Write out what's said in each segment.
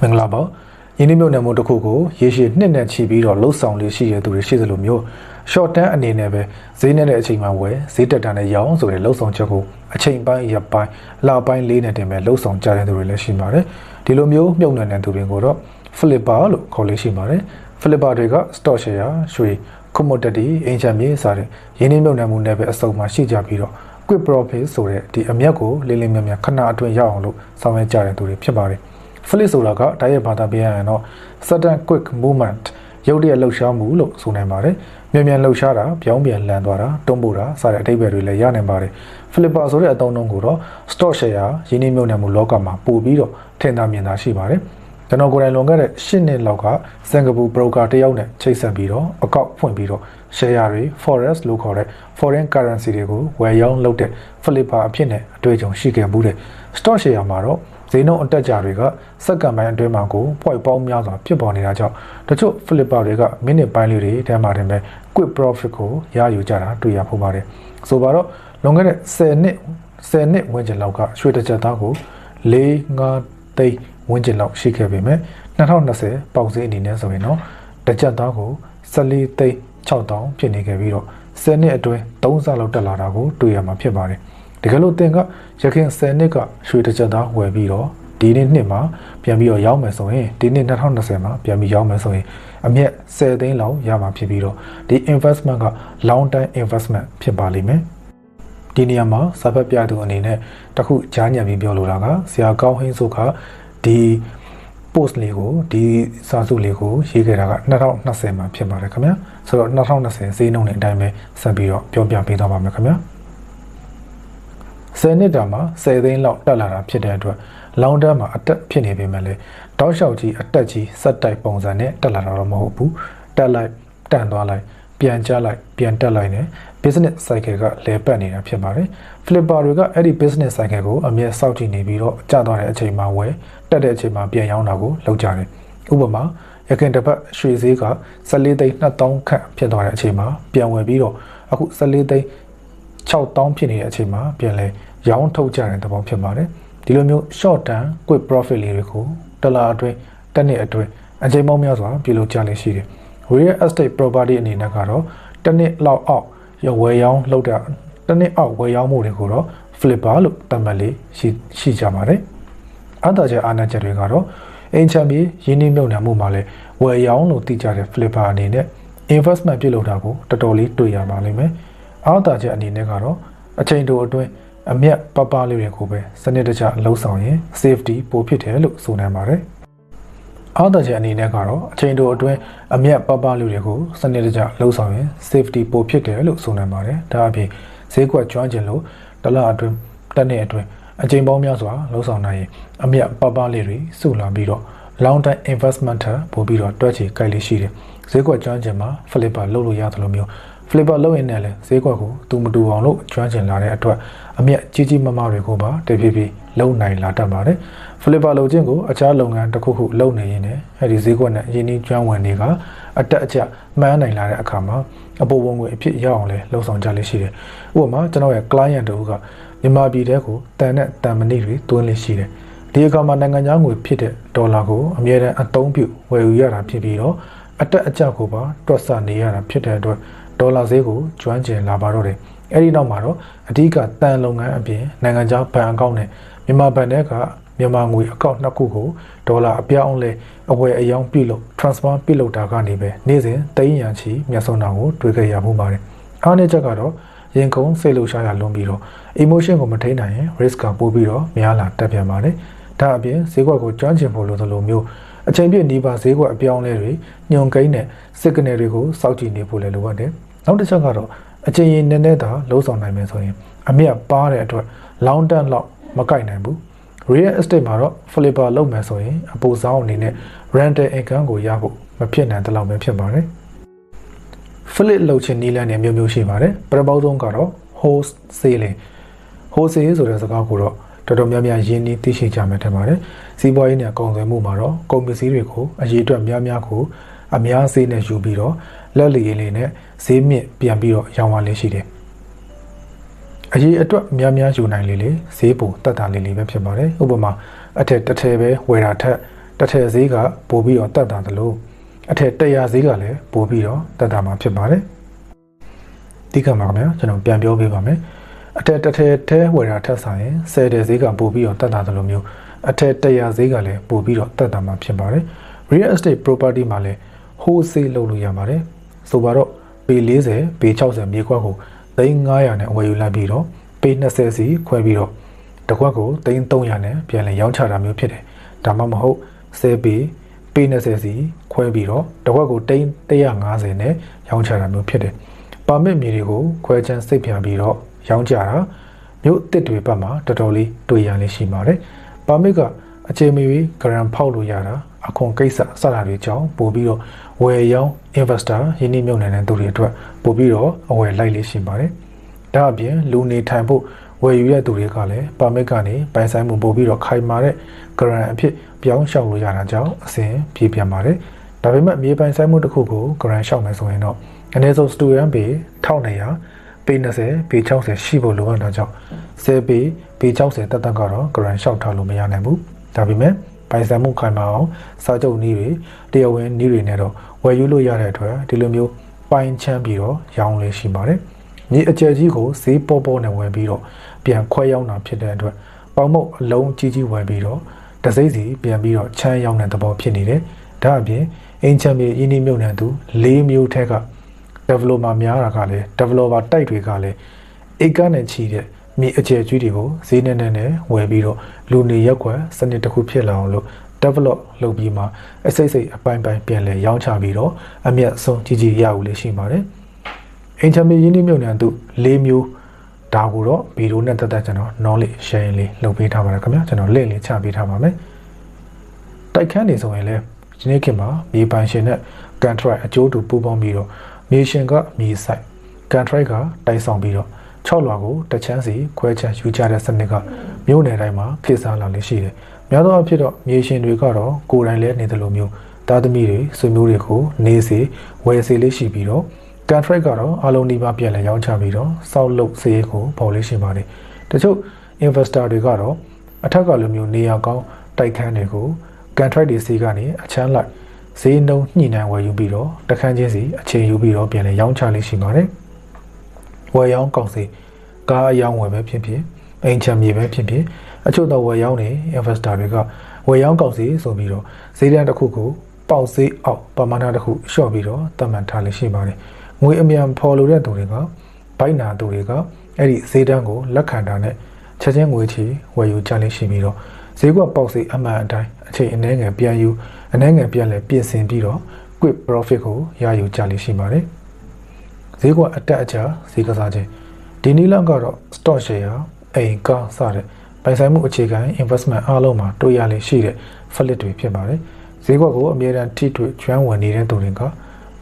မင်္ဂလာပါယင်းနေ့မြို့နယ်မှုတစ်ခုကိုရေရှည်နှစ်နဲ့ချီပြီးတော့လှုပ်ဆောင်လေးရှိရတဲ့သူတွေရှိသလိုမျိုး short term အနေနဲ့ပဲဈေးနဲ့တဲ့အချိန်မှာဝယ်ဈေးတက်တာနဲ့ရောင်းဆိုတဲ့လှုပ်ဆောင်ချက်ကိုအချိန်ပိုင်းရပ်ပိုင်းလပိုင်းလေးနဲ့တင်မဲ့လှုပ်ဆောင်ကြတဲ့သူတွေလည်းရှိပါတယ်ဒီလိုမျိုးမြုပ်နှံတဲ့သူတွေကိုတော့ flipper လို့ခေါ်လေးရှိပါတယ် flipper တွေက stock share ရွှေ commodity အင်ချမ်းမြေစတဲ့ယင်းနေ့မြုပ်နှံမှုနဲ့ပဲအစုံမှာရှိကြပြီးတော့ quick profit ဆိုတဲ့ဒီအမြတ်ကိုလေးလေးမြတ်မြတ်ခဏအတွင်းရအောင်လို့ဆောင်ရွက်ကြတဲ့သူတွေဖြစ်ပါတယ် flip ဆိုတာကတိုက်ရိုက်ဘာသာပြန်ရရင်တော့ sudden quick movement ရုတ်တရက်လှုပ်ရှားမှုလို့ဆိုနိုင်ပါတယ်။မြန်မြန်လှုပ်ရှားတာပြောင်းပြန်လန်သွားတာတွန်းပို့တာစတဲ့အဓိပ္ပာယ်တွေလည်းရနိုင်ပါတယ်။ flipper ဆိုတဲ့အသုံးအနှုန်းကိုတော့ stock share ရင်းနှီးမြှုပ်နှံမှုလောကမှာပို့ပြီးတော့ထင်သာမြင်သာရှိပါတယ်။ကျွန်တော်ကိုယ်တိုင်လွန်ခဲ့တဲ့၈နှစ်လောက်ကစင်ကာပူ broker တယောက်နဲ့ချိတ်ဆက်ပြီးတော့အကောက်ဖွင့်ပြီးတော့ share တွေ forex လို့ခေါ်တဲ့ foreign currency တွေကိုဝယ်ရောင်းလုပ်တဲ့ flipper အဖြစ်နဲ့အတွေ့အကြုံရှိခဲ့မှုတဲ့ stock share မှာတော့ ဈေးနှုန်းအတက်ကြတွေကစက္ကန့်ပိုင်းအတွင်းမှာကိုပွိုက်ပေါင်းများစွာဖြစ်ပေါ်နေတာကြောင့်တချို့ flipper တွေကမိနစ်ပိုင်းလေးတွေထဲမှာတင်ပဲ quick profit ကိုရယူကြတာတွေ့ရဖို့ပါတယ်ဆိုပါတော့လွန်ခဲ့တဲ့10နှစ်10နှစ်ဝန်းကျင်လောက်ကရွှေတစ်ချက်သားကို4 5သိန်းဝန်းကျင်လောက်ရှိခဲ့ပေမဲ့2020ပေါက်ဈေးအနေနဲ့ဆိုရင်တော့တစ်ချက်သားကို14သိန်း6000ဖြစ်နေခဲ့ပြီးတော့10နှစ်အတွင်း3ဆလောက်တက်လာတာကိုတွေ့ရမှာဖြစ်ပါတယ် တကယ်လို့တင်ကရခင်10နှစ်ကရွှေတစ်ချက်သားဝယ်ပြီးတော့ဒီနေ့နှစ်မှာပြန်ပြီးတော့ရောင်းမယ်ဆိုရင်ဒီနှစ်2020မှာပြန်ပြီးရောင်းမယ်ဆိုရင်အမြက်10သိန်းလောက်ရမှာဖြစ်ပြီးတော့ဒီ investment က long term investment ဖြစ်ပါလိမ့်မယ်ဒီနေရာမှာစာဖတ်ပြသူအနေနဲ့တခုကြားညံပြီးပြောလိုတာကဆရာကောင်းဟင်းစုကဒီ post လေးကိုဒီစာစုလေးကိုရေးခဲ့တာက2020မှာဖြစ်ပါတယ်ခင်ဗျာဆိုတော့2020ဈေးနှုန်းနဲ့အတိုင်းပဲဆက်ပြီးတော့ပြောပြပေးသွားပါမယ်ခင်ဗျာ 10နှစ်တာမှာ10သိန်းလောက်တက်လာတာဖြစ်တဲ့အတွက်လောင်တက်မှာအတက်ဖြစ်နေပေမဲ့လည်းတောက်လျှောက်ကြီးအတက်ကြီးစက်တိုက်ပုံစံနဲ့တက်လာတာတော့မဟုတ်ဘူးတက်လိုက်တန့်သွားလိုက်ပြန်ကျလိုက်ပြန်တက်လိုက်နဲ့ business cycle ကလဲပတ်နေတာဖြစ်ပါတယ် flipper တွေကအဲ့ဒီ business cycle ကိုအမြဲစောင့်ကြည့်နေပြီးတော့ကျသွားတဲ့အချိန်မှာဝယ်တက်တဲ့အချိန်မှာပြန်ရောင်းတာကိုလုပ်ကြတယ်ဥပမာရခင်တစ်ပတ်ရွှေဈေးက14သိန်း2000ခန့်ဖြစ်သွားတဲ့အချိန်မှာပြန်ဝယ်ပြီးတော့အခု14သိန်း 6000ဖြစ်နေတဲ့အချိန်မှာပြန်လဲရောင်းထုတ်ကြတဲ့သဘောဖြစ်ပါတယ်ဒီလိုမျိုး short term quick profit လေးတွေကိုတစ်လအတွင်းတစ်နှစ်အတွင်းအချိန်ပေါင်းများစွာပြုလုပ်ကြလိမ့်ရှိတယ် real estate property အနေနဲ့ကတော့တစ်နှစ်လောက်အောက်ရဝယ်ရောင်းလုပ်တာတစ်နှစ်အောက်ဝယ်ရောင်းမှုတွေကိုတော့ flipper လို့သတ်မှတ်လေးရှိရှိကြပါတယ်အတားချက်အားနည်းချက်တွေကတော့အင်ချမ်ပြီးရင်းနှီးမြှုပ်နှံမှုမှာလည်းဝယ်ရောင်းလို့သိကြတဲ့ flipper အနေနဲ့ investment ပြုလုပ်တာကိုတော်တော်လေးတွေ့ရပါလိမ့်မယ် အားတားချက်အနေနဲ့ကတော့အချိန်တိုအတွင်းအမျက်ပပလေးတွေကိုပဲစနစ်တကျလှုပ်ဆောင်ရင် safety ပိုဖြစ်တယ်လို့ဆိုနိုင်ပါတယ်။အားသာချက်အနေနဲ့ကတော့အချိန်တိုအတွင်းအမျက်ပပလေးတွေကိုစနစ်တကျလှုပ်ဆောင်ရင် safety ပိုဖြစ်တယ်လို့ဆိုနိုင်ပါတယ်။ဒါအပြင်ဈေးကွက်ကျွမ်းကျင်လို့တလအတွင်းတစ်နှစ်အတွင်းအချိန်ပေါင်းများစွာလှုပ်ဆောင်နိုင်ရင်အမျက်ပပလေးတွေစုလာပြီးတော့ long term investment ထပ်ပို့ပြီးတော့တွက်ချေကြိုက်လေးရှိတယ်။ဈေးကွက်ကျွမ်းကျင်မှာ flipper လုပ်လို့ရတယ်လို့မျိုး flipper လုပ်ရင်လည်းဈေးကွက်ကိုသူမတူအောင်လို့ကျွမ်းကျင်လာတဲ့အတွက်အမျက်ကြီးကြီးမားမားတွေကိုပါတဖြည်းဖြည်းလုံနိုင်လာတတ်ပါတယ်။ flipper လုပ်ခြင်းကိုအခြားလုပ်ငန်းတစ်ခုခုလုပ်နေရင်လည်းအဲဒီဈေးကွက်နဲ့ရင်းနှီးကျွမ်းဝင်တွေကအတက်အကျမှန်းနိုင်လာတဲ့အခါမှာအပေါ်ဝင်ငွေအဖြစ်ရောက်အောင်လဲလှုံ့ဆော်ကြလိမ့်ရှိတယ်။ဥပမာကျွန်တော်ရဲ့ client တို့ကမြန်မာပြည်ထဲကိုတန်တဲ့တန်မဏိတွေတွင်းလိမ့်ရှိတယ်။ဒီအခါမှာနိုင်ငံခြားငွေဖြစ်တဲ့ဒေါ်လာကိုအမြဲတမ်းအသုံးပြုဝယ်ယူရတာဖြစ်ပြီးတော့အတက်အကျကိုပါတွက်ဆနေရတာဖြစ်တဲ့အတွက် ဒေါ်လာဈေးကိုကျွမ်းကျင်လာပါတော့တယ်။အဲဒီနောက်မှာတော့အဓိကတန်လုပ်ငန်းအပြင်နိုင်ငံခြားဘဏ်အကောင့်နဲ့မြန်မာဘဏ်ထဲကမြန်မာငွေအကောင့်နှစ်ခုကိုဒေါ်လာအပြောင်းလဲအဝယ်အယောင်းပြုလုပ် transfer ပြုလုပ်တာကနေပဲနေ့စဉ်တိန်းရန်ချီမျက်စုံတာကိုတွေ့ကြရမှုပါတယ်။အားနည်းချက်ကတော့ရင်ကုန်စိတ်လှုပ်ရှားရလွန်ပြီးတော့ emotion ကိုမထိန်းနိုင်ရင် risk ကပိုပြီးတော့များလာတက်ပြန်ပါတယ်။ဒါအပြင်ဈေးကွက်ကိုကျွမ်းကျင်ဖို့လိုသလိုမျိုးအချိန်ပြည့်နှီးပါဈေးကွက်အပြောင်းလဲတွေညွန်ကိန်းနဲ့ signal တွေကိုစောင့်ကြည့်နေဖို့လည်းလိုအပ်တယ်။ နောက်တစ်ချက်ကတော့အချိန်ရင်နည်းနည်းသာလှုံ့ဆော်နိုင်မယ်ဆိုရင်အမြတ်ပါတဲ့အတွက် long term လောက်မကိုက်နိုင်ဘူး real estate မှာတော့ flipper လုပ်မယ်ဆိုရင်အပူဆောင်အနေနဲ့ rental income ကိုရဖို့မဖြစ်နိုင်တဲ့လောက်ပဲဖြစ်ပါတယ် flip လုပ်ခြင်းနည်းလမ်းတွေမျိုးမျိုးရှိပါတယ်ပထမဆုံးကတော့ host selling host sale ဆိုတဲ့စကားကိုတော့တော်တော်များများရင်းနှီးသိရှိကြမယ်ထင်ပါတယ်စီးပွားရေးနဲ့ကုန်သွယ်မှုမှာတော့ကုန်ပစ္စည်းတွေကိုအရေးအတွက်များများကိုအများဈေးနဲ့ယူပြီးတော့ လက်လီလေးနဲ့ဈေးမြင့်ပြန်ပြီးတော့ရောင်းရလေးရှိတယ်အရေးအတွက်များများယူနိုင်လေလေဈေးပုံတက်တာလေးလေးပဲဖြစ်ပါတယ်ဥပမာအထက်တစ်ထည်ပဲဝယ်တာထက်တတစ်ထည်ဈေးကပိုပြီးတော့တက်တာတယ်လို့အထက်100ဈေးကလည်းပိုပြီးတော့တက်တာမှာဖြစ်ပါတယ်ဒီကမှာခင်ဗျာကျွန်တော်ပြန်ပြောပေးပါမယ်အထက်တစ်ထည်ထဲဝယ်တာထက်ဆိုင်ရင်10တဲ့ဈေးကပိုပြီးတော့တက်တာတယ်လို့မျိုးအထက်100ဈေးကလည်းပိုပြီးတော့တက်တာမှာဖြစ်ပါတယ် real estate property မှာလည်း wholesale လုပ်လို့ရပါတယ် ဆိုပါတော့ပေ40ပေ60မြေခွက်ကို3900နဲ့ဝယ်ယူလိုက်ပြီးတော့ပေ20စီခွဲပြီးတော့တစ်ခွက်ကို3300နဲ့ပြန်လည်ရောင်းချတာမျိုးဖြစ်တယ်ဒါမှမဟုတ်10ပေပေ20စီခွဲပြီးတော့တစ်ခွက်ကို150နဲ့ရောင်းချတာမျိုးဖြစ်တယ်ပါမစ်မြေတွေကိုခွဲချမ်းစိတ်ပြန်ပြီးတော့ရောင်းကြတာမြို့အစ်စ်တွေဘက်မှာတော်တော်လေးတွေ့ရလေးရှိပါတယ်ပါမစ်ကအခြေမီဂရန်ဖောက်လို့ရတာအခွန်ကိစ္စစတာတွေကြောင့်ပို့ပြီးတော့ ဝယ်ရောင်း investor ယင်းနှိမ့်မြုပ်နေတဲ့သူတွေအတွက်ပို့ပြီးတော့အဝယ်လိုက်လေးရှိပါတယ်။ဒါအပြင်လူနေထိုင်ဖို့ဝယ်ယူတဲ့သူတွေကလည်းပါမစ်ကနေပိုင်ဆိုင်မှုပို့ပြီးတော့ခိုင်မာတဲ့ grant အဖြစ်ပြောင်းလျှောက်လို့ရတာကြောင့်အစဉ်ပြေးပြန်ပါတယ်။ဒါပေမဲ့မြေပိုင်ဆိုင်မှုတစ်ခုကို grant လျှောက်မယ်ဆိုရင်တော့အနည်းဆုံး student pay 1900ပေ20ပေ60ရှိဖို့လိုအပ်တာကြောင့်10ပေပေ60တက်တက်ကတော့ grant လျှောက်ထားလို့မရနိုင်ဘူး။ဒါပေမဲ့ပိုင်ဆိုင်မှုခိုင်မာအောင်စာချုပ်နည်းတွေတရားဝင်နည်းတွေနဲ့တော့ ဝယ်ယူလို့ရတဲ့အတွက်ဒီလိုမျိုးပိုင်ချမ်းပြီးတော့ရောင်းလေးရှိပါတယ်။မြေအကျယ်ကြီးကိုဈေးပေါ်ပေါ်နဲ့ဝယ်ပြီးတော့ပြန်ခွဲရောင်းတာဖြစ်တဲ့အတွက်ပေါင်မုတ်အလုံးကြီးကြီးဝယ်ပြီးတော့တစိမ့်စီပြန်ပြီးတော့ချမ်းရောင်းတဲ့သဘောဖြစ်နေတယ်။ဒါအပြင်အင်ချမ်မြေအင်းဒီမြုပ်နှံသူ၄မျိုးထက်က developer များတာကလည်း developer တိုက်တွေကလည်းဧကနဲ့ချီတဲ့မြေအကျယ်ကြီးတွေကိုဈေးနဲ့နဲ့နဲ့ဝယ်ပြီးတော့လူနေရက်ွက်စနစ်တစ်ခုဖြစ်လာအောင်လို့ develop လုပ်ပြီးမှအစိတ်စိတ်အပိုင်းပိုင်းပြန်လဲရောင်းချပြီးတော့အမျက်ဆုံးကြီးကြီးရဦးလေးရှိပါတယ်။အင်ချမီယင်းနှမြုံနယ်သူ၄မျိုးဒါကိုတော့ဗီဒီယိုနဲ့တက်တက်ကျွန်တော် knowledge sharing လေးလုပ်ပေးထားပါတယ်ခင်ဗျာကျွန်တော် link လေးချပေးထားပါမယ်။တိုက်ခန်းနေဆိုရင်လည်းဒီနေ့ခေတ်မှာမြေပိုင်ရှင်နဲ့ contract အကျိုးတူပူးပေါင်းပြီးတော့မြေရှင်ကမြေဆိုင် contract ကတိုက်ဆောင်ပြီးတော့6လွာကိုတချမ်းစီခွဲချမ်းယူကြတဲ့စနစ်ကမြို့နယ်တိုင်းမှာခေတ်စားလာလေးရှိတယ်။ များသောအားဖြင့်တော့မြေရှင်တွေကတော့ကိုယ်တိုင်လည်းနေတယ်လို့မျိုးသားသမီးတွေဆွေမျိုးတွေကိုနေစီဝယ်စီလေးရှိပြီးတော့ contract ကတော့အလုံးဒီပါပြန်လဲရောင်းချပြီးတော့စောက်လုပ်စေးကိုပေါ်လေးရှိပါတယ်။တချို့ investor တွေကတော့အထက်ကလိုမျိုးနေရာကောင်းတိုက်ခန်းတွေကို contract တွေစီကနေအချမ်းလိုက်ဈေးနှုန်းညှိနှိုင်းဝယ်ယူပြီးတော့တခန်းချင်းစီအချိန်ယူပြီးတော့ပြန်လဲရောင်းချလေးရှိပါတယ်။ဝယ်ရောင်းကောက်စီကားအယောင်းဝယ်ပဲဖြစ်ဖြစ် အိမ်ချမ်းမြေပဲဖြစ်ဖြစ်အချို့တော့ဝယ်ရောင်းနေ investor တွေကဝယ်ရောင်းကောက်စီဆိုပြီးတော့ဈေးတန်းတစ်ခုကိုပေါက်ဈေးအောက်ပမာဏတစ်ခုလျှော့ပြီးတော့တတ်မှတ်ထားလို့ရှိပါတယ်ငွေအမြန်ဖော်လို့တဲ့သူတွေကဘိုက်နာသူတွေကအဲ့ဒီဈေးတန်းကိုလက်ခံတာနဲ့ချက်ချင်းငွေချီဝယ်ယူကြလိမ့်ရှိပြီးတော့ဈေးကွက်ပေါက်ဈေးအမှန်အတိုင်းအချိန်အနည်းငယ်ပြန်ယူအနည်းငယ်ပြန်လဲပြင်ဆင်ပြီးတော့ quick profit ကိုရယူကြလိမ့်ရှိပါတယ်ဈေးကွက်အတက်အကျဈေးကစားခြင်းဒီနည်းလမ်းကတော့ stock share အိမ်ကားစတဲ့ပိုင်ဆိုင်မှုအခြေခံ investment အားလုံးမှာတွေ့ရလေရှိတဲ့ flip တွေဖြစ်ပါတယ်ဈေးကွက်ကိုအမြဲတမ်းထိတွေ့ကျွမ်းဝင်နေတဲ့သူတွေက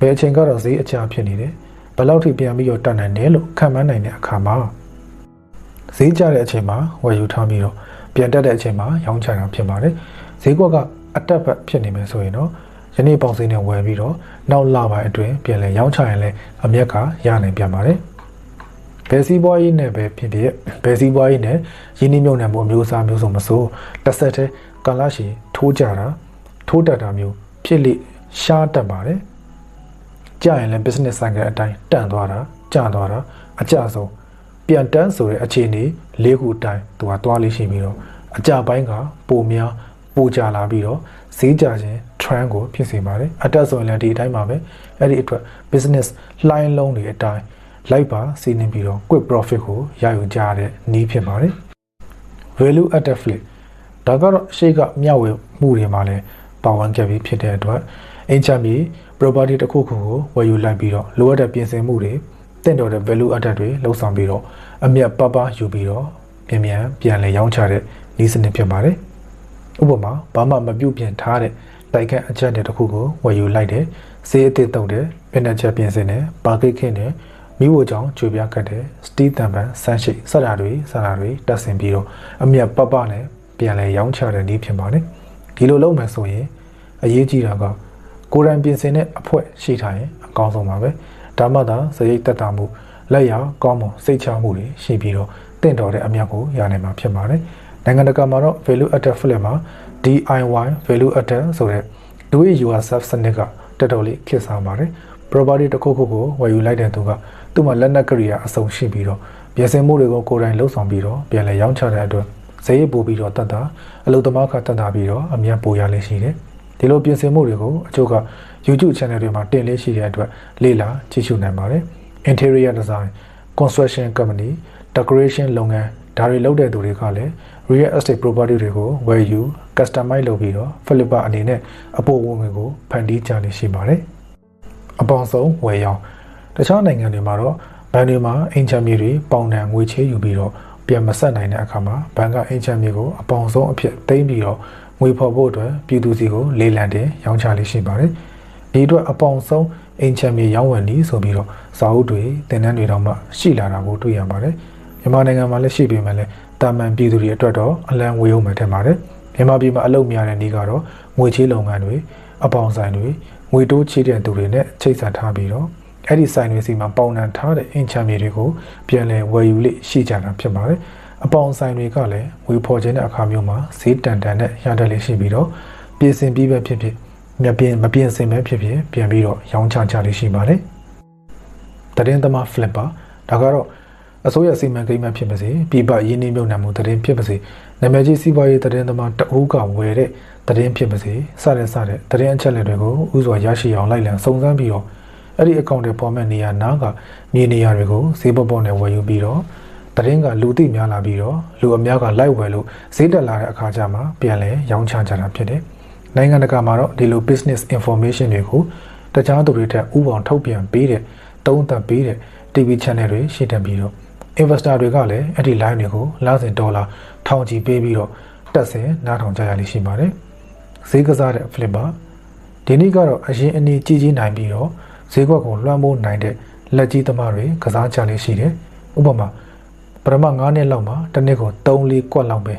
ဘယ်အချိန်ကတော့ဈေးအကျဖြစ်နေတယ်ဘယ်လောက်ထိပြန်ပြီးတော့တက်နိုင်တယ်လို့ခံမှန်းနိုင်တဲ့အခါမှာဈေးကျတဲ့အချိန်မှာဝယ်ယူထားပြီးတော့ပြန်တက်တဲ့အချိန်မှာရောင်းချတာဖြစ်ပါတယ်ဈေးကွက်ကအတက်ဘက်ဖြစ်နေမယ်ဆိုရင်တော့ယနေ့ပေါင်စင်းနဲ့ဝယ်ပြီးတော့နောက်လပိုင်းအတွင်းပြန်လဲရောင်းချရင်လည်းအမျက်ကရနိုင်ပြန်ပါတယ် ဘယ်စီးပွားရေးနဲ့ပဲဖြစ်ဖြစ်ဘယ်စီးပွားရေးနဲ့ရင်းနှီးမြှုပ်နှံမှုအမျိုးအစားမျိုးစုံမဆိုတစ်ဆက်တည်းကာလရှည်ထိုးကြတာထိုးတက်တာမျိုးဖြစ်လိရှားတက်ပါတယ်ကြာရင်လည်း business cycle အတိုင်းတန့်သွားတာကျသွားတာအကျဆုံးပြန်တန်းဆိုတဲ့အခြေအနေ၄ခုအတိုင်းသူကသွားလေးရှိပြီးတော့အကြပိုင်းကပိုများပိုကြလာပြီးတော့ဈေးကြခြင်း trend ကိုဖြစ်စေပါတယ်အတက်ဆိုရင်လည်းဒီအတိုင်းပါပဲအဲ့ဒီအတွက် business line လုံးတွေအတိုင်း လိုက်ပါစီးနှင်းပြီးတော့ quick profit ကိုရယူကြရတဲ့နည်းဖြစ်ပါတယ် value added flip ဒါကတော့ရှေ့ကမျှဝေမှုတွေမှာလည်းပါဝင်ခဲ့ပြီးဖြစ်တဲ့အတွက်အင်ချမ်းပြီး property တစ်ခုခုကိုဝယ်ယူလိုက်ပြီးတော့လိုအပ်တဲ့ပြင်ဆင်မှုတွေတင့်တော်တဲ့ value added တွေလှုပ်ဆောင်ပြီးတော့အမြတ်ပပယူပြီးတော့ပြန်ပြန်ပြန်လဲရောင်းချတဲ့နည်းစနစ်ဖြစ်ပါတယ်ဥပမာဘာမှမပြုတ်ပြင်ထားတဲ့တိုက်ခန့်အချက်တွေတစ်ခုကိုဝယ်ယူလိုက်တယ်ဈေးအသစ်တုံတယ်ပြည့်နှက်ချက်ပြင်ဆင်တယ်ပါကိတ်ခင်းတယ် မိဖို့ကြောင့်ကြွေပြားကတ်တယ်စတီးတံပန်ဆန်းရှိစတာတွေစတာတွေတက်ဆင်ပြီးတော့အမြတ်ပပနဲ့ပြန်လဲရောင်းချတဲ့နည်းဖြစ်ပါတယ်ဒီလိုလုပ်မယ်ဆိုရင်အရေးကြီးတာကကိုယ်တိုင်ပြင်ဆင်တဲ့အဖွဲရှိထားရင်အကောင်းဆုံးပါပဲဒါမှသာစရိတ်တက်တာမှုလက်ရကောင်းမွန်စိတ်ချမှုတွေရှိပြီးတော့တင့်တော်တဲ့အမြတ်ကိုရနိုင်မှာဖြစ်ပါတယ်နိုင်ငံတကာမှာတော့ value added flip မှာ DIY value added ဆိုတဲ့ do it yourself စနစ်ကတော်တော်လေးခေတ်စားပါတယ် property တစ်ခုခုကိုဝယ်ယူလိုက်တဲ့သူက သူ့မှာလက်နက်ကရိယာအစုံရှိပြီးတော့ပြင်ဆင်မှုတွေကိုကိုယ်တိုင်လှုပ်ဆောင်ပြီးတော့ပြန်လည်ရောင်းချတဲ့အတွက်ဈေးပို့ပြီးတော့တတ်တာအလုပ်သမားကတတ်တာပြီးတော့အမြတ်ပိုရလေးရှိတယ်ဒီလိုပြင်ဆင်မှုတွေကိုအချို့က YouTube channel တွေမှာတင်လေးရှိတဲ့အတွက်လေ့လာကြည့်ရှုနိုင်ပါတယ် interior design construction company decoration လုပ်ငန်းဒါတွေလုပ်တဲ့သူတွေကလည်း real estate property တွေကိုဝယ်ယူ customize လုပ်ပြီးတော့ flipper အနေနဲ့အပေါ်ဝင်ဝင်ကိုဖန်တီးကြနေရှိပါတယ်အပေါင်းဆုံးဝယ်ရောင်း တခြားနိုင်ငံတွေမှာတော့ဘဏ်တွေမှာအင်ချမ်းမြေတွေပေါင်တန်ငွေချေးယူပြီးတော့ပြန်မဆက်နိုင်တဲ့အခါမှာဘဏ်ကအင်ချမ်းမြေကိုအပေါင်းဆုံးအဖြစ်သိမ်းပြီးတော့ငွေဖော်ဖို့အတွက်ပြည်သူစီကိုလေလံတင်ရောင်းချလေးရှိပါတယ်ဒီအတွက်အပေါင်းဆုံးအင်ချမ်းမြေရောင်းဝယ်နည်းဆိုပြီးတော့စာအုပ်တွေတင်နန်းတွေတော့မှရှိလာတာကိုတွေ့ရပါတယ်မြန်မာနိုင်ငံမှာလည်းရှိပေမဲ့လည်းတာမန်ပြည်သူတွေအတွက်တော့အလံဝေးအောင်မှထင်ပါတယ်မြန်မာပြည်မှာအလုပ်များတဲ့နေ့ကတော့ငွေချေးလုပ်ငန်းတွေအပေါင်းဆိုင်တွေငွေတိုးချေးတဲ့သူတွေနဲ့ချိတ်ဆက်ထားပြီးတော့ အဲ့ဒီဆိုင်တွေစီမှာပေါင်နှံထားတဲ့အင်ချမ်းမြေတွေကိုပြန်လည်ဝယ်ယူလိရှိကြတာဖြစ်ပါတယ်အပေါင်ဆိုင်တွေကလည်းဝေဖော်ခြင်းတဲ့အခါမျိုးမှာဈေးတန်တန်နဲ့ရတတ်လေးရှိပြီးတော့ပြင်ဆင်ပြီးပဲဖြစ်ဖြစ်မပြင်မပြင်ဆင်ပဲဖြစ်ဖြစ်ပြန်ပြီးတော့ရောင်းချကြလေးရှိပါတယ်တရင်သမား flipper ဒါကတော့အစိုးရစီမံကိန်းမှဖြစ်ပါစေပြည်ပရင်းနှီးမြှုပ်နှံမှုတရင်ဖြစ်ပါစေနာမည်ကြီးစီးပွားရေးတရင်သမားတအူးကဝယ်တဲ့တရင်ဖြစ်ပါစေစတဲ့စတဲ့တရင်အချက်လက်တွေကိုဥစွာရရှိအောင်လိုက်လံစုံစမ်းပြီးတော့ အဲ့ဒီအကောင့်တွေပေါ်မဲ့နေရာနားကမြေနေရာတွေကိုဈေးပေါပေါနဲ့ဝယ်ယူပြီးတော့တရင်ကလူသိများလာပြီးတော့လူအများကလိုက်ဝယ်လို့ဈေးတက်လာတဲ့အခါကျမှပြန်လဲရောင်းချကြတာဖြစ်တယ်။နိုင်ငံတကာမှာတော့ဒီလို business information တွေကိုတခြားသူတွေထက်ဥပအောင်ထုတ်ပြန်ပေးတဲ့တုံးသက်ပေးတဲ့ TV channel တွေရှိတယ်ပြီးတော့ investor တွေကလည်းအဲ့ဒီ line တွေကိုလစဉ်ဒေါ်လာထောင်ချီပေးပြီးတော့တက်ဆင်နားထောင်ကြရလိမ့်ရှိပါတယ်။ဈေးကစားတဲ့ flipper ဒီနေ့ကတော့အရင်အနေကြီးကြီးနိုင်ပြီးတော့ ဈေးကွက်ကိုလွှမ်းမိုးနိုင်တဲ့လက်ကြီးသမားတွေကစားကြလေးရှိတယ်။ဥပမာပထမ9နှစ်လောက်မှာတစ်နှစ်ကို3-4ကွက်လောက်ပဲ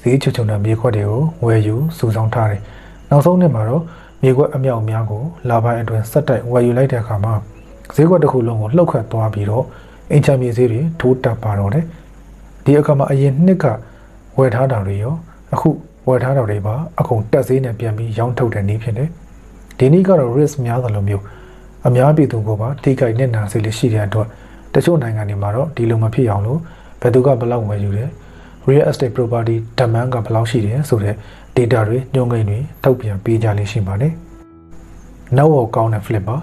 ဈေးချွတ်ချုံတဲ့မြေခွက်တွေကိုဝယ်ယူစုဆောင်းထားတယ်။နောက်ဆုံးနှစ်မှာတော့မြေခွက်အမြောက်အများကိုလာပိုင်းအတွင်းဆက်တိုက်ဝယ်ယူလိုက်တဲ့အခါမှာဈေးကွက်တစ်ခုလုံးကိုလှုပ်ခတ်သွားပြီးတော့အင်ချမ်းမြေဈေးတွေထိုးတက်ပါတော့တယ်။ဒီအခါမှာအရင်နှစ်ကဝယ်ထားတာတွေရောအခုဝယ်ထားတာတွေပါအကုန်တက်ဈေးနဲ့ပြန်ပြီးရောင်းထုတ်တဲ့နည်းဖြစ်တယ်။ဒီနည်းကတော့ risk များသလိုမျိုး အများပြည်သူကပါထိခိုက်နေနာစေလေးရှိတဲ့အတွက်တချို့နိုင်ငံတွေမှာတော့ဒီလိုမဖြစ်အောင်လို့ဘယ်သူကဘယ်လောက်ဝယ်ယူတယ် real estate property demand ကဘယ်လောက်ရှိတယ်ဆိုတဲ့ data တွေညွှန်းကိန်းတွေထုတ်ပြန်ပေးကြလေးရှိပါတယ်။ network ကောင်းတဲ့ flipper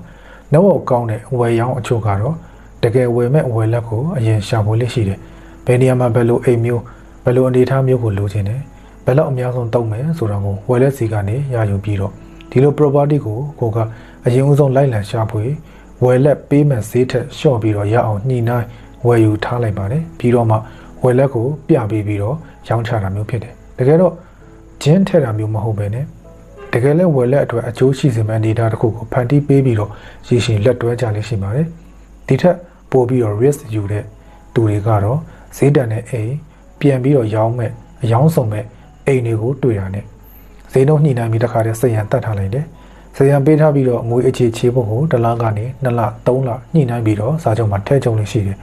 network ကောင်းတဲ့ဝယ်ရောင်းအချို့ကတော့တကယ်ဝယ်မဲ့ဝယ်လက်ကိုအရင်ရှာဖွေလေးရှိတယ်။ဘယ်နေရာမှာဘယ်လိုအိမ်မျိုးဘယ်လိုအနေအထားမျိုးကိုလိုချင်တယ်ဘယ်လောက်အများဆုံးတုံးမယ်ဆိုတာကိုဝယ်လက်စီကနေရယူပြီးတော့ဒီလို property ကိုကိုက အရင်ဦးဆုံးလိုက်လံရှာဖွေဝယ်လက်ပေးမဲ့ဈေးထက်လျှော့ပြီးတော့ရအောင်ညှိနှိုင်းဝယ်ယူထားလိုက်ပါတယ်ပြီးတော့မှဝယ်လက်ကိုပြပေးပြီးတော့ရောင်းချတာမျိုးဖြစ်တယ်တကယ်တော့ဂျင်းထဲတာမျိုးမဟုတ်ပဲねတကယ်လဲဝယ်လက်အတွက်အကျိုးရှိစေမယ့်အနေအထားတစ်ခုကိုဖန်တီးပေးပြီးတော့ရည်ရှင်လက်တွဲကြလိမ့်ရှိပါတယ်ဒီထက်ပို့ပြီးတော့ risk ယူတဲ့သူတွေကတော့ဈေးတန်တဲ့အိမ်ပြန်ပြီးတော့ရောင်းမဲ့အယောင်းဆုံးမဲ့အိမ်တွေကိုတွေ့တာ ਨੇ ဈေးနှုန်းညှိနှိုင်းပြီးတခါတည်းစရံတက်ထားလိုက်တယ် စရံပေးထားပြီးတော့ငွေအခြေချေဖို့ကိုတစ်လကနေ2လ3လညှိနှိုင်းပြီးတော့စာချုပ်မှာထည့်ချုပ်လို့ရှိတယ်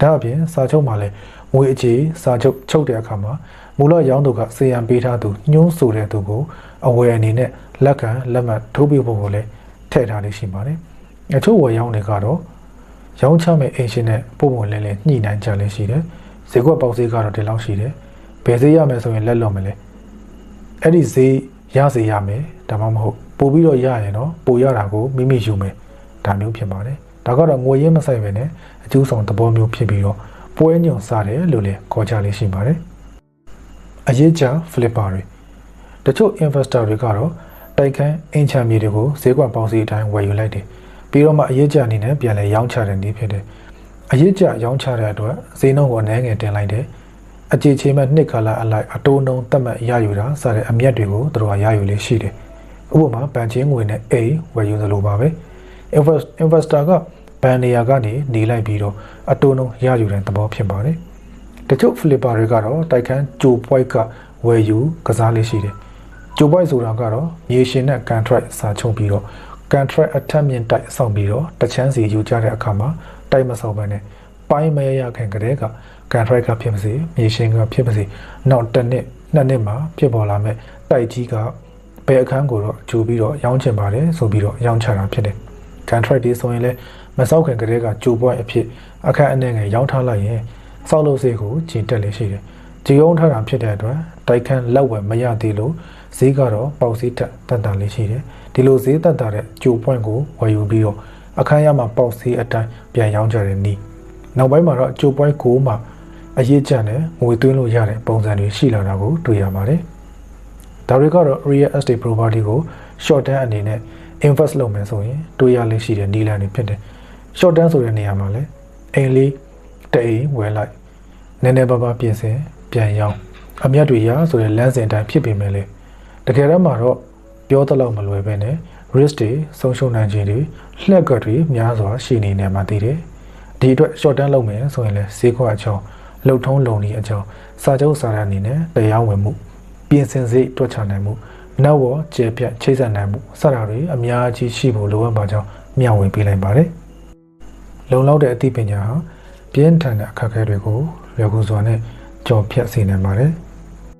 ဒါအပြင်စာချုပ်မှာလည်းငွေအခြေစာချုပ်ချုပ်တဲ့အခါမှာမူလရောင်းသူကစရံပေးထားသူညှိုးဆိုတဲ့သူကိုအဝယ်အနေနဲ့လက်ခံလက်မှတ်ထိုးပြဖို့ကိုလည်းထည့်ထားလေးရှိပါတယ်အချို့ဝယ်ရောင်းတွေကတော့ရောင်းချမဲ့အိမ်ရှင်နဲ့ပုံပုံလဲလဲညှိနှိုင်းကြလဲရှိတယ်ဈေးကွက်ပေါက်ဈေးကတော့ဒီလောက်ရှိတယ်ဘယ်ဈေးရမယ်ဆိုရင်လက်လွန်မလဲအဲ့ဒီဈေးရစေရမယ်ဒါမှမဟုတ် ပို့ပြီးတော့ရရင်တော့ပို့ရတာကိုမိမိယူမယ်ဒါမျိုးဖြစ်ပါတယ်ဒါကတော့ငွေရင်းမဆိုင်ပဲနဲ့အကျိုးဆောင်သဘောမျိုးဖြစ်ပြီးတော့ပွဲညွန်စားတယ်လို့လည်းခေါ်ကြလေးရှိပါတယ်အရေးကြ flipper တွေတချို့ investor တွေကတော့တိုက်ခန်းအင်ချမ်းမြေတွေကိုဈေးကွက်ပေါက်စီအတိုင်းဝယ်ယူလိုက်တယ်ပြီးတော့မှအရေးကြအနေနဲ့ပြန်လဲရောင်းချတဲ့နည်းဖြစ်တယ်အရေးကြရောင်းချတဲ့အတွက်ဈေးနှုန်းကိုအနည်းငယ်တင်လိုက်တယ်အကြေချေမဲ့နှစ်ကာလအလိုက်အတိုးနှုန်းတက်မှတ်ရယူတာစတဲ့အမျက်တွေကိုသူတို့ကရယူလေးရှိတယ် ဥပမာဘန်ချင်းငွေနဲ့အိမ်ဝယ်ယူသလိုပါပဲ investor ကဘန်နေရာကနေနေလိုက်ပြီးတော့အတိုးနှုန်းရယူတဲ့သဘောဖြစ်ပါတယ်တချို့ flipper တွေကတော့တိုက်ခန်းဂျိုပွိုက်ကဝယ်ယူကစားလေးရှိတယ်ဂျိုပွိုက်ဆိုတာကတော့မြေရှင်နဲ့ contract စာချုပ်ပြီးတော့ contract အထက်မြင့်တိုက်ဆောက်ပြီးတော့တချမ်းစီယူကြတဲ့အခါမှာတိုက်မဆောက်ဘဲနဲ့ပိုင်းမရရခင်ကတည်းက contract ကဖြစ်ပါစေမြေရှင်ကဖြစ်ပါစေနောက်တစ်နှစ်နှစ်နှစ်မှာဖြစ်ပေါ်လာမဲ့တတိုက်ကြီးက ဘယ်အခန်းကိုတော့ကြိုပြီးတော့ရောင်းချင်ပါတယ်ဆိုပြီးတော့ရောင်းချတာဖြစ်တယ်။ contract တွေဆိုရင်လည်းမဆောက်ခင်ကတည်းကကြိုပွိုင်းအဖြစ်အခန်းအနေငယ်ရောင်းထားလိုက်ရင်စောက်လို့စေကိုကျင်တက်လေရှိတယ်။ကြေုံထားတာဖြစ်တဲ့အတွက်တိုက်ခန်းလက်ဝယ်မရသေးလို့ဈေးကတော့ပေါက်ဈေးတက်တက်တာလေးရှိတယ်။ဒီလိုဈေးတက်တာတဲ့ကြိုပွိုင်းကိုဝယ်ယူပြီးတော့အခန်းရမှာပေါက်ဈေးအတိုင်းပြန်ရောင်းကြတဲ့နည်း။နောက်ပိုင်းမှာတော့ကြိုပွိုင်းကိုမှအရေးကြတဲ့ငွေသွင်းလို့ရတဲ့ပုံစံတွေရှိလာတာကိုတွေ့ရပါတယ်။ ဒါတွေကတော့ real estate property ကို short term အနေနဲ့ invest လုပ်မယ်ဆိုရင်တွေ့ရလိမ့်ရှိတဲ့နည်းလမ်းတွေဖြစ်တယ်။ short term ဆိုတဲ့နေရာမှာလည်းအိမ်လေးတအိမ်ဝယ်လိုက်နည်းနည်းပါးပါးပြင်ဆင်ပြန်ရောင်းအမြတ်တွေရဆိုတဲ့လမ်းစဉ်အတိုင်းဖြစ်ပေမဲ့လေတကယ်တော့မှတော့ပြောသလောက်မလွယ်ပဲနဲ့ risk တွေဆုံးရှုံးနိုင်ခြင်းတွေလှက်ကတွေများစွာရှိနေနေမှာတည်တယ်။ဒီအတွက် short term လုပ်မယ်ဆိုရင်လည်းဈေးကွက်အကြောင်းလှုပ်ထုံးလုံနေအကြောင်းစာချုပ်စာတမ်းအနေနဲ့တရားဝင်မှု ပြင်ဆင်စိတ်တွက်ချနိုင်မှုနောက်ဝကျေပြတ်ချိတ်ဆက်နိုင်မှုစတာတွေအများကြီးရှိဖို့လိုအပ်ပါကြောင်းမျှဝေပေးလိုက်ပါတယ်။လုံလောက်တဲ့အသိပညာဟာပြင်းထန်တဲ့အခက်အခဲတွေကိုလွယ်ကူစွာနဲ့ကြော်ဖြတ်စေနိုင်ပါတယ်။